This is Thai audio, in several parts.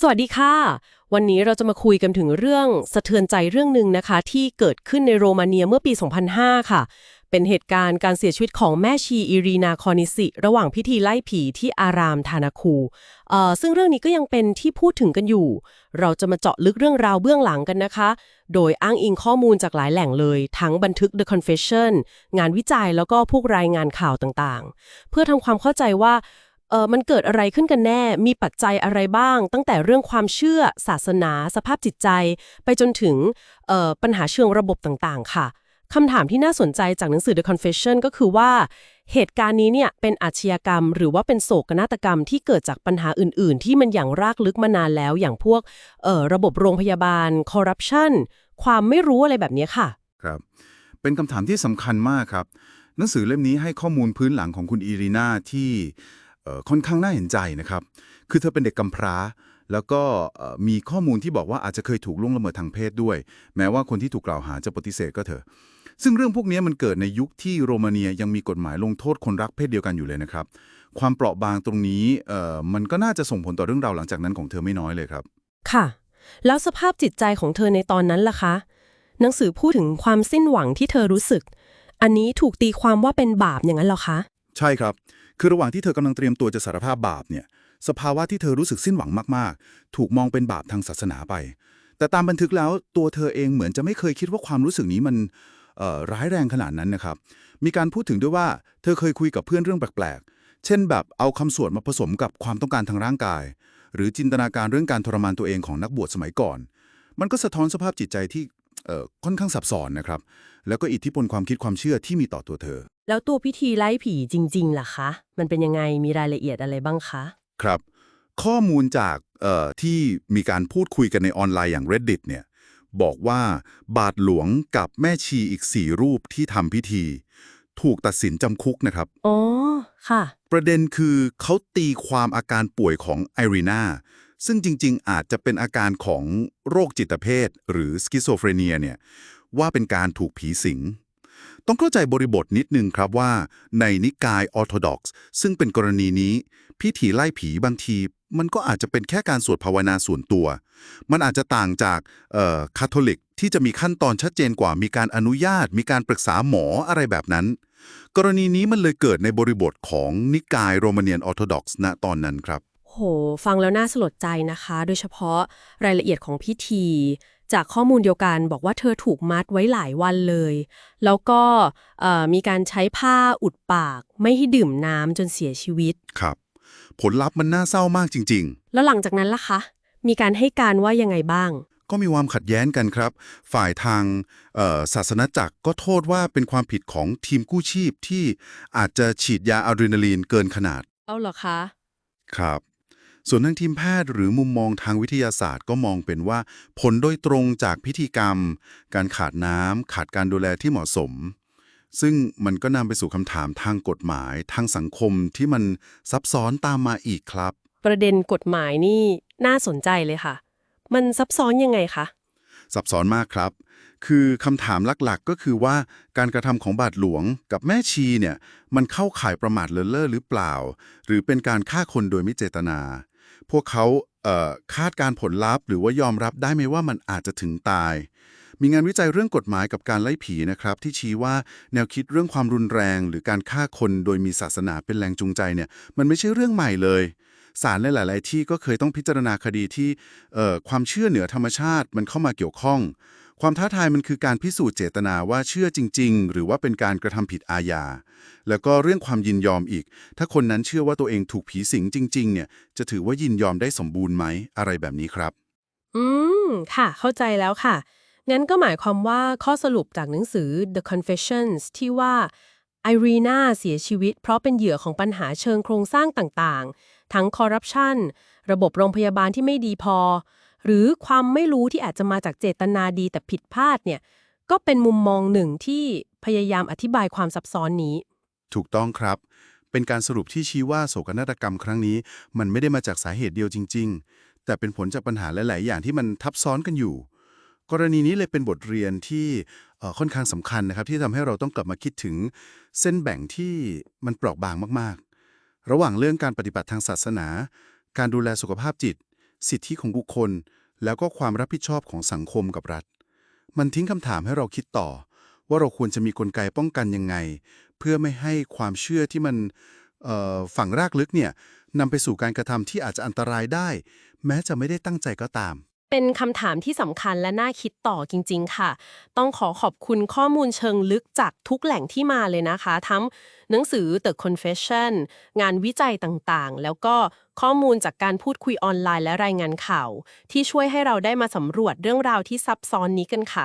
สวัสดีค่ะ วันนี้เราจะมาคุยกันถึงเรื่องสะเทือนใจเรื่องหนึ่งนะคะ ที่เกิดขึ้นในโรมาเนียเมื่อปี 2005 ค่ะ เป็นเหตุการณ์การเสียชีวิตของแม่ชีอิรีนาคอนิสิ ระหว่างพิธีไล่ผีที่อารามทานาคูเอ่อซึ่งเรื่องนี้ก็ยังเป็นที่พูดถึงกันอยู่ เราจะมาเจาะลึกเรื่องราวเบื้องหลังกันนะคะ โดยอ้างอิงข้อมูลจากหลายแหล่งเลย ทั้งบันทึก The Confession งานวิจัยแล้วก็พวกรายงานข่าวต่างๆ เพื่อทำความเข้าใจว่า เออมันเกิดอะไรขึ้นกันแน่ มีปัจจัยอะไรบ้าง ตั้งแต่เรื่องความเชื่อ ศาสนา สภาพจิตใจ ไปจนถึงเออปัญหาเชิงระบบต่างๆ ค่ะคำถามที่น่าสนใจจากหนังสือ The Confession ก็คือว่า เหตุการณ์นี้เนี่ยเป็นอาชญากรรม หรือว่าเป็นโศกนาฏกรรมที่เกิดจากปัญหาอื่น ๆ ที่มันอย่างรากลึกมานานแล้ว อย่างพวกเออระบบโรงพยาบาล คอร์รัปชันความไม่รู้อะไรแบบนี้ค่ะ ครับ เป็นคำถามที่สำคัญมากครับ หนังสือเล่มนี้ให้ข้อมูลพื้นหลังของคุณอีรีนาที่ ค่อนข้างน่าเห็นใจนะครับ คือเธอเป็นเด็กกำพร้า แล้วก็เอ่อมีข้อมูลที่บอกว่าอาจจะเคยถูกล่วงละเมิดทางเพศด้วย แม้ว่าคนที่ถูกกล่าวหาจะปฏิเสธก็เถอะ ซึ่งเรื่องพวกนี้มันเกิดในยุคที่โรมาเนียยังมีกฎหมายลงโทษคนรักเพศเดียวกันอยู่เลยนะครับ ความเปราะบางตรงนี้เอ่อมันก็น่าจะส่งผลต่อเรื่องราวหลังจากนั้นของเธอไม่น้อยเลยครับ ค่ะ แล้วสภาพจิตใจของเธอในตอนนั้นล่ะคะ หนังสือพูดถึงความสิ้นหวังที่เธอรู้สึก อันนี้ถูกตีความว่าเป็นบาปอย่างนั้นเหรอคะ ใช่ครับ คือระหว่างที่เธอกำลังเตรียมตัวจะสารภาพบาปเนี่ย สภาวะที่เธอรู้สึกสิ้นหวังมากๆ ถูกมองเป็นบาปทางศาสนาไป แต่ตามบันทึกแล้วตัวเธอเองเหมือนจะไม่เคยคิดว่าความรู้สึกนี้มันร้ายแรงขนาดนั้นนะครับ มีการพูดถึงด้วยว่าเธอเคยคุยกับเพื่อนเรื่องแปลกๆ เช่นแบบเอาคำสวดมาผสมกับความต้องการทางร่างกาย หรือจินตนาการเรื่องการทรมานตัวเองของนักบวชสมัยก่อน มันก็สะท้อนสภาพจิตใจที่ ค่อนข้างซับซ้อนนะครับ แล้วก็อิทธิพลความคิดความเชื่อที่มีต่อตัวเธอ แล้วตัวพิธีไล่ผีจริง ๆ ล่ะคะ มันเป็นยังไงมีรายละเอียดอะไรบ้างคะ ครับ ข้อมูลจากเอ่อที่มีการพูดคุยกันในออนไลน์อย่าง Reddit เนี่ยบอกว่าบาทหลวงกับแม่ชีอีกสี่รูปที่ทำพิธี ถูกตัดสินจำคุกนะครับ อ๋อ ค่ะ ประเด็นคือเขาตีความอาการป่วยของไอรีนา ซึ่งจริง ๆ อาจจะเป็นอาการของโรคจิตเภทหรือสกิโซเฟรเนียเนี่ยว่าเป็นการถูกผีสิง ต้องเข้าใจบริบทนิดนึงครับว่า ในนิกายออร์โธดอกซ์ซึ่งเป็นกรณีนี้ พิธีไล่ผีบางทีมันก็อาจจะเป็นแค่การสวดภาวนาส่วนตัว มันอาจจะต่างจากคาทอลิกที่จะมีขั้นตอนชัดเจนกว่า มีการอนุญาต มีการปรึกษาหมออะไรแบบนั้น กรณีนี้มันเลยเกิดในบริบทของนิกายโรมาเนียนออร์โธดอกซ์ณตอนนั้นครับ โห ฟังแล้วน่าสลดใจนะคะ โดยเฉพาะรายละเอียดของพิธี จากข้อมูลเดียวกันบอกว่าเธอถูกมัดไว้หลายวันเลย แล้วก็เอ่อมีการใช้ผ้าอุดปาก ไม่ให้ดื่มน้ำจนเสียชีวิต ครับ ผลลัพธ์มันน่าเศร้ามากจริงแล้วหลังจากนั้นล่ะคะ มีการให้การว่ายังไงบ้างๆก็มีความขัดแย้งกันครับ ฝ่ายทางเอ่อศาสนาจักรก็โทษว่าเป็นความผิดของทีมกู้ชีพที่อาจจะฉีดยาอะดรีนาลีนเกินขนาด เอาเหรอคะ ครับ ส่วนทางทีมแพทย์หรือมุมมองทางวิทยาศาสตร์ก็มองเป็นว่า ผลโดยตรงจากพิธีกรรม การขาดน้ำขาดการดูแลที่เหมาะสม ซึ่งมันก็นำไปสู่คำถามทางกฎหมาย ทางสังคมที่มันซับซ้อนตามมาอีกครับ ประเด็นกฎหมายนี่น่าสนใจเลยค่ะ มันซับซ้อนยังไงคะ ซับซ้อนมากครับ คือคำถามหลักๆ ก็คือว่าการกระทำของบาทหลวงกับแม่ชีเนี่ย มันเข้าข่ายประมาทเลินเล่อหรือเปล่า หรือเป็นการฆ่าคนโดยไม่เจตนา พวกเขาคาดการผลลัพธ์ หรือว่ายอมรับได้ไหมว่ามันอาจจะถึงตาย มีงานวิจัยเรื่องกฎหมายกับการไล่ผีนะครับ ที่ชี้ว่าแนวคิดเรื่องความรุนแรง หรือการฆ่าคนโดยมีศาสนาเป็นแรงจูงใจเนี่ยมันไม่ใช่เรื่องใหม่เลยศาลในหลาย ๆ ที่ก็เคยต้องพิจารณาคดีที่ความเชื่อเหนือธรรมชาติมันเข้ามาเกี่ยวข้อง ความท้าทายมันคือการพิสูจน์เจตนาว่าเชื่อจริง ๆ หรือว่าเป็นการกระทำผิดอาญา แล้วก็เรื่องความยินยอมอีก ถ้าคนนั้นเชื่อว่าตัวเองถูกผีสิงจริง ๆ เนี่ย จะถือว่ายินยอมได้สมบูรณ์ไหม อะไรแบบนี้ครับ อืม ค่ะ เข้าใจแล้วค่ะ งั้นก็หมายความว่าข้อสรุปจากหนังสือ The Confessions ที่ว่าไอรีนาเสียชีวิตเพราะเป็นเหยื่อของปัญหาเชิงโครงสร้างต่างๆ ทั้งคอร์รัปชัน ระบบโรงพยาบาลที่ไม่ดีพอ หรือความไม่รู้ที่อาจจะมาจากเจตนาดีแต่ผิดพลาดเนี่ยก็เป็นมุมมองหนึ่งที่พยายามอธิบายความซับซ้อนนี้ ถูกต้องครับ เป็นการสรุปที่ชี้ว่าโศกนาฏกรรมครั้งนี้ มันไม่ได้มาจากสาเหตุเดียวจริง ๆ แต่เป็นผลจากปัญหาหลาย ๆ อย่างที่มันทับซ้อนกันอยู่ กรณีนี้เลยเป็นบทเรียนที่ค่อนข้างสำคัญนะครับ ที่ทำให้เราต้องกลับมาคิดถึงเส้นแบ่งที่มันเปราะบางมาก ๆ ระหว่างเรื่องการปฏิบัติทางศาสนา การดูแลสุขภาพจิต สิทธิของบุคคล แล้วก็ความรับผิดชอบของสังคมกับรัฐ มันทิ้งคำถามให้เราคิดต่อ ว่าเราควรจะมีกลไกป้องกันยังไง เพื่อไม่ให้ความเชื่อที่มันเอ่อฝังรากลึกเนี่ยนำไปสู่การกระทำที่อาจจะอันตรายได้ แม้จะไม่ได้ตั้งใจก็ตาม เป็นคำถามที่สำคัญและน่าคิดต่อจริง ๆ ค่ะ ต้องขอขอบคุณข้อมูลเชิงลึกจากทุกแหล่งที่มาเลยนะคะ ทั้งหนังสือ The Confession งานวิจัยต่างๆ แล้วก็ข้อมูลจากการพูดคุยออนไลน์และรายงานข่าว ที่ช่วยให้เราได้มาสำรวจเรื่องราวที่ซับซ้อนนี้กันค่ะ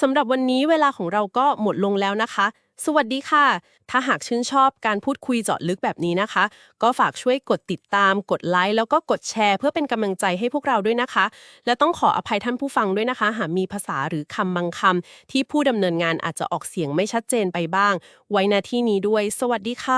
สำหรับวันนี้เวลาของเราก็หมดลงแล้วนะคะ สวัสดีค่ะ ถ้าหากชื่นชอบการพูดคุยเจาะลึกแบบนี้นะคะ ก็ฝากช่วยกดติดตาม กดไลค์แล้วก็กดแชร์ เพื่อเป็นกำลังใจให้พวกเราด้วยนะคะ และต้องขออภัยท่านผู้ฟังด้วยนะคะ หากมีภาษาหรือคำบางคำที่ผู้ดำเนินงานอาจจะออกเสียงไม่ชัดเจนไปบ้าง ไว้ณที่นี้ด้วย สวัสดีค่ะ